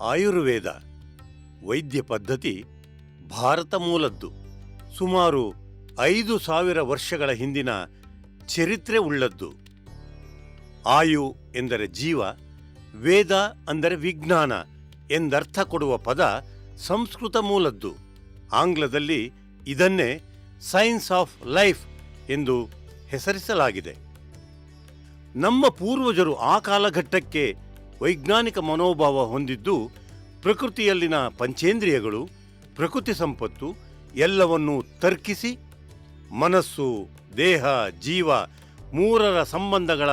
ಆಯುರ್ವೇದ ವೈದ್ಯ ಪದ್ಧತಿ ಭಾರತ ಮೂಲದ್ದು. ಸುಮಾರು ಐದು ಸಾವಿರ ವರ್ಷಗಳ ಹಿಂದಿನ ಚರಿತ್ರೆ ಉಳ್ಳದ್ದು. ಆಯು ಎಂದರೆ ಜೀವ, ವೇದ ಅಂದರೆ ವಿಜ್ಞಾನ ಎಂದರ್ಥ ಕೊಡುವ ಪದ ಸಂಸ್ಕೃತ ಮೂಲದ್ದು. ಆಂಗ್ಲದಲ್ಲಿ ಇದನ್ನೇ ಸೈನ್ಸ್ ಆಫ್ ಲೈಫ್ ಎಂದು ಹೆಸರಿಸಲಾಗಿದೆ. ನಮ್ಮ ಪೂರ್ವಜರು ಆ ಕಾಲಘಟ್ಟಕ್ಕೆ ವೈಜ್ಞಾನಿಕ ಮನೋಭಾವ ಹೊಂದಿದ್ದು ಪ್ರಕೃತಿಯಲ್ಲಿನ ಪಂಚೇಂದ್ರಿಯಗಳು, ಪ್ರಕೃತಿ ಸಂಪತ್ತು ಎಲ್ಲವನ್ನೂ ತರ್ಕಿಸಿ ಮನಸ್ಸು, ದೇಹ, ಜೀವ ಮೂರರ ಸಂಬಂಧಗಳ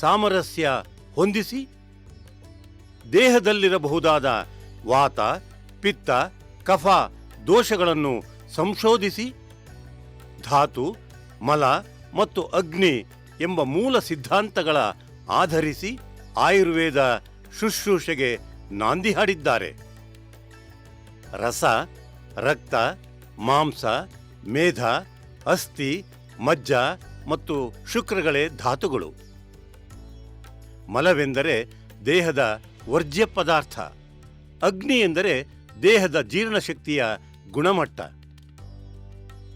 ಸಾಮರಸ್ಯ ಹೊಂದಿಸಿ ದೇಹದಲ್ಲಿರಬಹುದಾದ ವಾತ, ಪಿತ್ತ, ಕಫ ದೋಷಗಳನ್ನು ಸಂಶೋಧಿಸಿ ಧಾತು, ಮಲ ಮತ್ತು ಅಗ್ನಿ ಎಂಬ ಮೂಲ ಸಿದ್ಧಾಂತಗಳ ಆಧರಿಸಿ ಆಯುರ್ವೇದ ಶುಶ್ರೂಷೆಗೆ ನಾಂದಿ ಹಾಡಿದ್ದಾರೆ. ರಸ, ರಕ್ತ, ಮಾಂಸ, ಮೇಧ, ಅಸ್ಥಿ, ಮಜ್ಜ ಮತ್ತು ಶುಕ್ರಗಳೇ ಧಾತುಗಳು. ಮಲವೆಂದರೆ ದೇಹದ ವರ್ಜ್ಯ ಪದಾರ್ಥ. ಅಗ್ನಿ ಎಂದರೆ ದೇಹದ ಜೀರ್ಣಶಕ್ತಿಯ ಗುಣಮಟ್ಟ.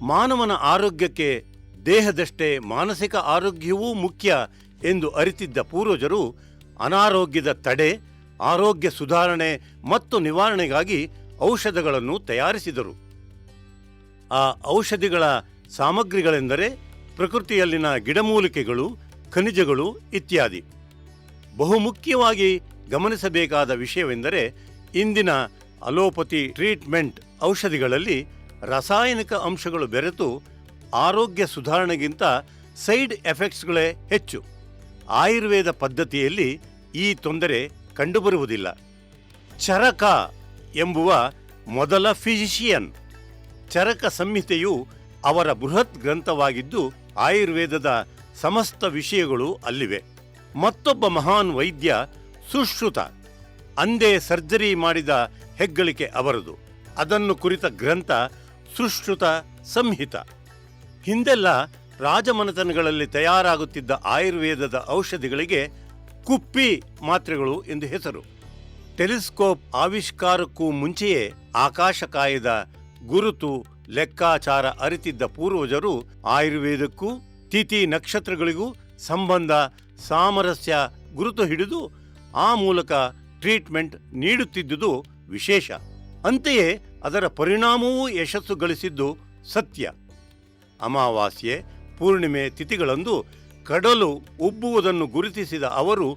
ಮಾನವನ ಆರೋಗ್ಯಕ್ಕೆ ದೇಹದಷ್ಟೇ ಮಾನಸಿಕ ಆರೋಗ್ಯವೂ ಮುಖ್ಯ ಎಂದು ಅರಿತಿದ್ದ ಪೂರ್ವಜರು ಅನಾರೋಗ್ಯದ ತಡೆ, ಆರೋಗ್ಯ ಸುಧಾರಣೆ ಮತ್ತು ನಿವಾರಣೆಗಾಗಿ ಔಷಧಗಳನ್ನು ತಯಾರಿಸಿದರು. ಆ ಔಷಧಿಗಳ ಸಾಮಗ್ರಿಗಳೆಂದರೆ ಪ್ರಕೃತಿಯಲ್ಲಿನ ಗಿಡಮೂಲಿಕೆಗಳು, ಖನಿಜಗಳು ಇತ್ಯಾದಿ. ಬಹುಮುಖ್ಯವಾಗಿ ಗಮನಿಸಬೇಕಾದ ವಿಷಯವೆಂದರೆ ಇಂದಿನ ಅಲೋಪತಿ ಟ್ರೀಟ್ಮೆಂಟ್ ಔಷಧಿಗಳಲ್ಲಿ ರಾಸಾಯನಿಕ ಅಂಶಗಳು ಬೆರೆತು ಆರೋಗ್ಯ ಸುಧಾರಣೆಗಿಂತ ಸೈಡ್ ಎಫೆಕ್ಟ್ಸ್ಗಳೇ ಹೆಚ್ಚು. ಆಯುರ್ವೇದ ಪದ್ಧತಿಯಲ್ಲಿ ಈ ತೊಂದರೆ ಕಂಡುಬರುವುದಿಲ್ಲ. ಚರಕ ಎಂಬುವ ಮೊದಲ ಫಿಸಿಷಿಯನ್. ಚರಕ ಸಂಹಿತೆಯು ಅವರ ಬೃಹತ್ ಗ್ರಂಥವಾಗಿದ್ದು ಆಯುರ್ವೇದದ ಸಮಸ್ತ ವಿಷಯಗಳು ಅಲ್ಲಿವೆ. ಮತ್ತೊಬ್ಬ ಮಹಾನ್ ವೈದ್ಯ ಸುಶ್ರುತ. ಅಂದೇ ಸರ್ಜರಿ ಮಾಡಿದ ಹೆಗ್ಗಳಿಕೆ ಅವರದು. ಅದನ್ನು ಕುರಿತ ಗ್ರಂಥ ಸುಶ್ರುತ ಸಂಹಿತ. ಹಿಂದೆಲ್ಲ ರಾಜಮನೆತನಗಳಲ್ಲಿ ತಯಾರಾಗುತ್ತಿದ್ದ ಆಯುರ್ವೇದದ ಔಷಧಿಗಳಿಗೆ ಕುಪ್ಪಿ ಮಾತ್ರೆಗಳು ಎಂದು ಹೆಸರು. ಟೆಲಿಸ್ಕೋಪ್ ಆವಿಷ್ಕಾರಕ್ಕೂ ಮುಂಚೆಯೇ ಆಕಾಶಕಾಯದ ಗುರುತು ಲೆಕ್ಕಾಚಾರ ಅರಿತಿದ್ದ ಪೂರ್ವಜರು ಆಯುರ್ವೇದಕ್ಕೂ, ತಿಥಿ ನಕ್ಷತ್ರಗಳಿಗೂ ಸಂಬಂಧ ಸಾಮರಸ್ಯ ಗುರುತು ಹಿಡಿದು ಆ ಮೂಲಕ ಟ್ರೀಟ್ಮೆಂಟ್ ನೀಡುತ್ತಿದ್ದುದು ವಿಶೇಷ. ಅಂತೆಯೇ ಅದರ ಪರಿಣಾಮವೂ ಯಶಸ್ಸು ಗಳಿಸಿದ್ದು ಸತ್ಯ. ಅಮಾವಾಸ್ಯೆ ಪೂರ್ಣಿಮೆ ತಿಥಿಗಳಂದು ಕಡಲು ಉಬ್ಬುವುದನ್ನು ಗುರುತಿಸಿದ ಅವರು,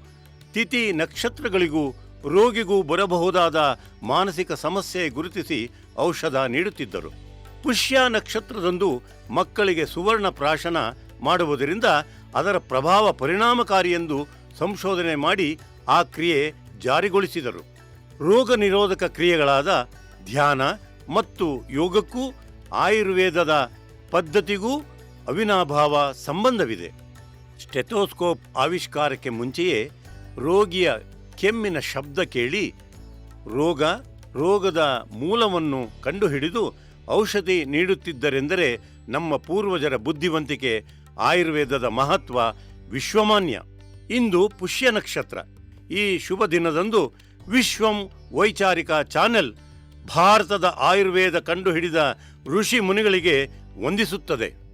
ತಿಥಿ ನಕ್ಷತ್ರಗಳಿಗೂ ರೋಗಿಗೂ ಬರಬಹುದಾದ ಮಾನಸಿಕ ಸಮಸ್ಯೆ ಗುರುತಿಸಿ ಔಷಧ ನೀಡುತ್ತಿದ್ದರು. ಪುಷ್ಯ ನಕ್ಷತ್ರದಂದು ಮಕ್ಕಳಿಗೆ ಸುವರ್ಣ ಪ್ರಾಶನ ಮಾಡುವುದರಿಂದ ಅದರ ಪ್ರಭಾವ ಪರಿಣಾಮಕಾರಿ ಎಂದು ಸಂಶೋಧನೆ ಮಾಡಿ ಆ ಕ್ರಿಯೆ ಜಾರಿಗೊಳಿಸಿದರು. ರೋಗ ನಿರೋಧಕ ಕ್ರಿಯೆಗಳಾದ ಧ್ಯಾನ ಮತ್ತು ಯೋಗಕ್ಕೂ, ಆಯುರ್ವೇದದ ಪದ್ಧತಿಗೂ ಅವಿನಾಭಾವ ಸಂಬಂಧವಿದೆ. ಸ್ಟೆಥೋಸ್ಕೋಪ್ ಆವಿಷ್ಕಾರಕ್ಕೆ ಮುಂಚೆಯೇ ರೋಗಿಯ ಕೆಮ್ಮಿನ ಶಬ್ದ ಕೇಳಿ ರೋಗ ರೋಗದ ಮೂಲವನ್ನು ಕಂಡುಹಿಡಿದು ಔಷಧಿ ನೀಡುತ್ತಿದ್ದರೆಂದರೆ ನಮ್ಮ ಪೂರ್ವಜರ ಬುದ್ಧಿವಂತಿಕೆ, ಆಯುರ್ವೇದದ ಮಹತ್ವ ವಿಶ್ವಮಾನ್ಯ. ಇಂದು ಪುಷ್ಯ ನಕ್ಷತ್ರ. ಈ ಶುಭ ದಿನದಂದು ವಿಶ್ವಂ ವೈಚಾರಿಕ ಚಾನೆಲ್ ಭಾರತದ ಆಯುರ್ವೇದ ಕಂಡುಹಿಡಿದ ಋಷಿ ಮುನಿಗಳಿಗೆ ವಂದಿಸುತ್ತದೆ.